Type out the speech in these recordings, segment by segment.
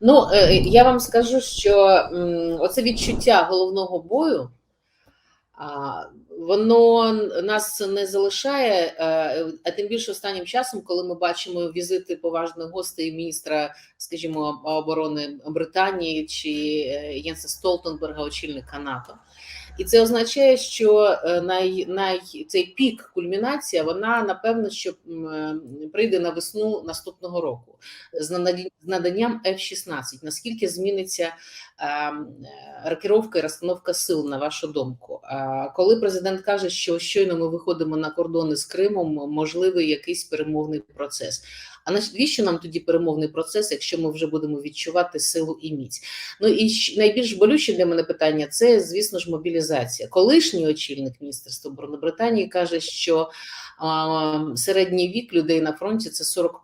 Ну, е, я вам скажу, що оце відчуття головного бою, воно нас не залишає, е, а тим більше останнім часом, коли ми бачимо візити поважних гостей міністра, скажімо, оборони Британії чи е, Єнса Столтенберга, очільника НАТО. І це означає, що е, най, най, цей пік кульмінація, вона напевно, що е, прийде на весну наступного року з наданням- з наданням F-16. Наскільки зміниться е, рокіровка і розстановка сил, на вашу думку? Коли президент каже, що щойно ми виходимо на кордони з Кримом, можливий якийсь перемовний процес. А навіщо нам тоді перемовний процес, якщо ми вже будемо відчувати силу і міць? Ну і найбільш болюче для мене питання це, звісно ж, мобілізація. Колишній очільник Міністерства оборони Британії каже, що а, середній вік людей на фронті це 40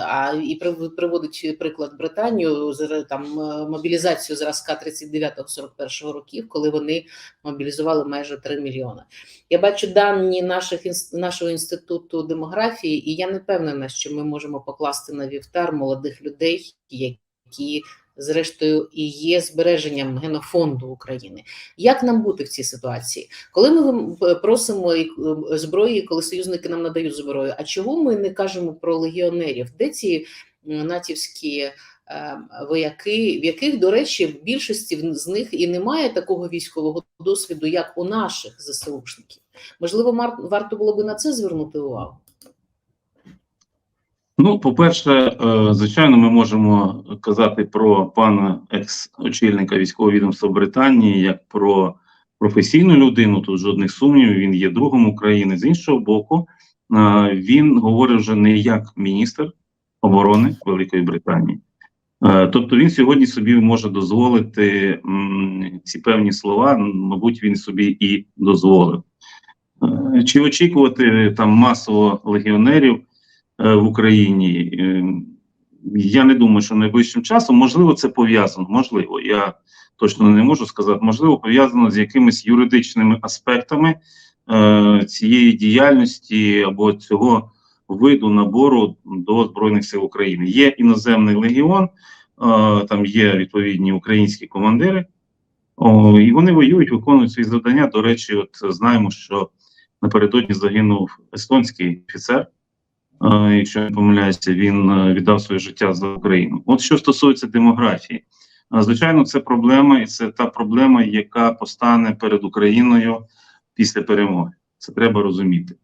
А і приводить приклад Британію там е, мобілізацію зразка 39-41 років, коли вони мобілізували майже 3 мільйони. Я бачу дані наших нашого інституту демографії, і я не впевнена, що ми можемо покласти на вівтар молодих людей, які зрештою і є збереженням генофонду України. Як нам бути в цій ситуації? Коли ми просимо і, е, зброї, коли союзники нам надають зброю, а чого ми не кажемо про легіонерів? Де ці натівські е, вояки, в яких, до речі, в більшості з них і немає такого військового досвіду, як у наших ЗСУшників? Можливо, варто було би на це звернути увагу. Ну, по-перше, е, звичайно, ми можемо казати про пана екс-очільника військового відомства Британії як про професійну людину. Тут жодних сумнівів. Він є другом України. З іншого боку, е, він говорить вже не як міністр оборони Великої Британії. Е, Тобто він сьогодні собі може дозволити ці певні слова, мабуть, він собі і дозволив. Чи очікувати там масово легіонерів? Е, в Україні. Е, Я не думаю, що найближчим часом можливо це пов'язано. Можливо, я точно не можу сказати. Можливо, пов'язано з якимись юридичними аспектами е, цієї діяльності або цього виду набору до збройних сил України. Є іноземний легіон, там є відповідні українські командири, і вони воюють, виконують свої завдання. До речі, от знаємо, що напередодні загинув естонський офіцер. Якщо я не помиляюся, він е, віддав своє життя за Україну. От що стосується демографії, звичайно, це проблема, і це та проблема, яка постане перед Україною після перемоги. Це треба розуміти.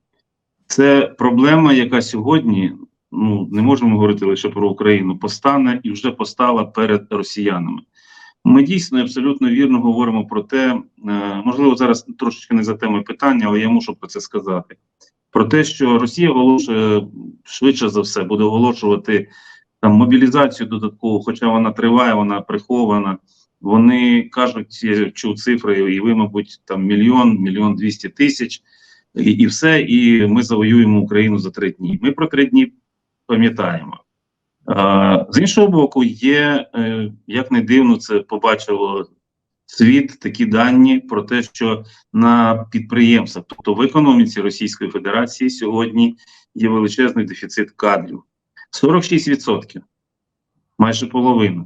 Це проблема, яка сьогодні ну не можемо говорити лише про Україну, постане і вже постала перед росіянами. Ми дійсно абсолютно вірно говоримо про те, е, можливо, зараз трошечки не за темою питання, але я мушу про це сказати про те, що Росія оголошує швидше за все буде оголошувати там мобілізацію додаткову, хоча вона триває, вона прихована. Вони кажуть, я чув цифри, і ви, мабуть, там мільйон, мільйон двісті тисяч, і, і все. І ми завоюємо Україну за три дні. Ми про три дні пам'ятаємо. З іншого боку, є е, як не дивно, це побачило світ такі дані про те, що на підприємствах, тобто в економіці Російської Федерації, сьогодні є величезний дефіцит кадрів. 46%, майже половина.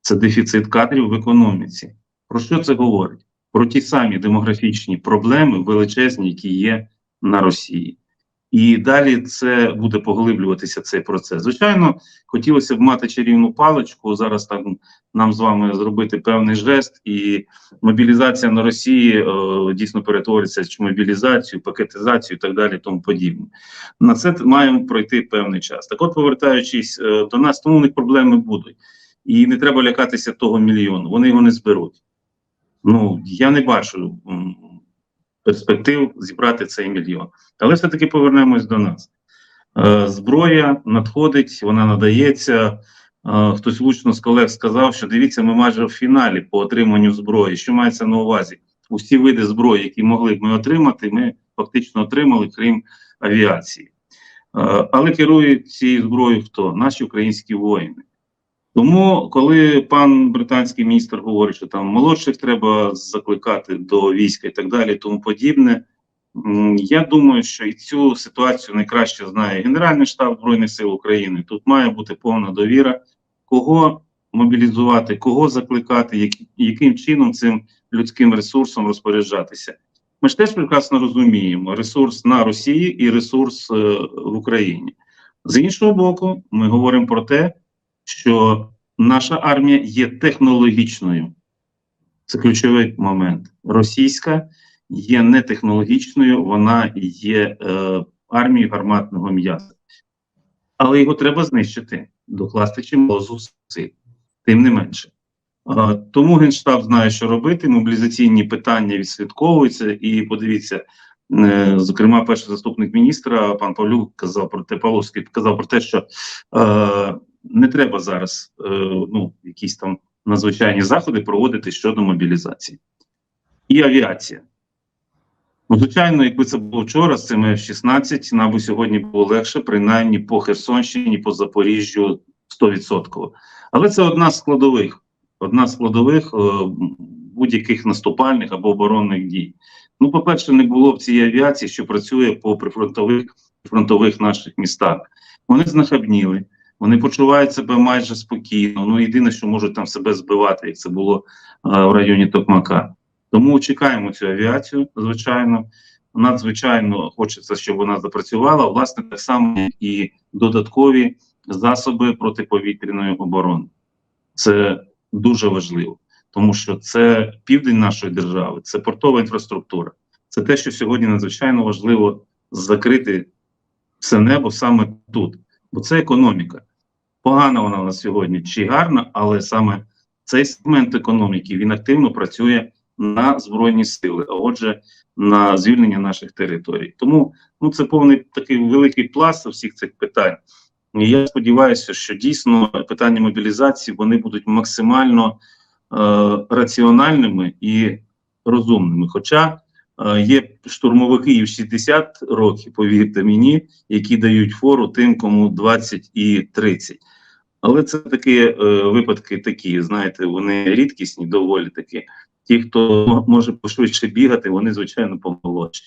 Це дефіцит кадрів в економіці. Про що це говорить? Про ті самі демографічні проблеми величезні, які є на Росії. І далі це буде поглиблюватися цей процес. Звичайно, хотілося б мати чарівну паличку. Зараз так нам з вами зробити певний жест, і мобілізація на Росії е, дійсно перетвориться в мобілізацію, пакетизацію і так далі, тому подібне. На це маємо пройти певний час. Так, от, повертаючись е, до нас, тому них проблеми будуть, і не треба лякатися того мільйону. Вони його не зберуть. Ну я не бачу перспектив зібрати цей мільйон. Але все-таки повернемось до нас. Е, зброя надходить, вона надається. Е, хтось влучно з колег сказав, що дивіться, ми майже в фіналі по отриманню зброї. Що мається на увазі? Усі види зброї, які могли б ми отримати, ми фактично отримали, крім авіації. Е, але керують цією зброєю хто? Наші українські воїни. Тому, коли пан британський міністр говорить, що там молодших треба закликати до війська і так далі, тому подібне, я думаю, що і цю ситуацію найкраще знає Генеральний штаб Збройних сил України. Тут має бути повна довіра. Кого мобілізувати, кого закликати, яким чином цим людським ресурсом розпоряджатися. Ми ж теж прекрасно розуміємо ресурс на Росії і ресурс е, в Україні. З іншого боку, ми говоримо про те, що наша армія є технологічною. Це ключовий момент. Російська є не технологічною, вона є е, армією гарматного м'яса. Але його треба знищити, докласти чимало зусиль, тим не менше. Е, тому Генштаб знає, що робити. Мобілізаційні питання відслідковуються. І подивіться, е, зокрема, перший заступник міністра пан Павлюк казав про те, Павловський казав про те, що е, не треба зараз е, ну, якісь там надзвичайні заходи проводити щодо мобілізації. І авіація. Ну, звичайно, якби це було вчора з цими F-16, нам би сьогодні було легше, принаймні по Херсонщині, по Запоріжжю 100%. Але це одна з складових, одна з складових е, будь-яких наступальних або оборонних дій. Ну, по-перше, не було б цієї авіації, що працює по прифронтових фронтових наших містах. Вони знахабніли, вони почувають себе майже спокійно. Ну, єдине, що можуть там себе збивати, як це було е, в районі Токмака. Тому чекаємо цю авіацію, звичайно. Надзвичайно хочеться, щоб вона запрацювала. Власне, так само і додаткові засоби протиповітряної оборони. Це дуже важливо, тому що це південь нашої держави, це портова інфраструктура. Це те, що сьогодні надзвичайно важливо закрити все небо саме тут, бо це економіка. Погана вона на сьогодні чи гарна, але саме цей сегмент економіки він активно працює на збройні сили, а отже, на звільнення наших територій. Тому ну це повний такий великий пласт всіх цих питань. І я сподіваюся, що дійсно питання мобілізації вони будуть максимально е, раціональними і розумними. Хоча є штурмовики і в 60 років, повірте мені, які дають фору тим, кому 20 і 30. Але це такі е, випадки такі, знаєте, вони рідкісні, доволі такі. Ті, хто може пошвидше бігати, вони звичайно помолодші.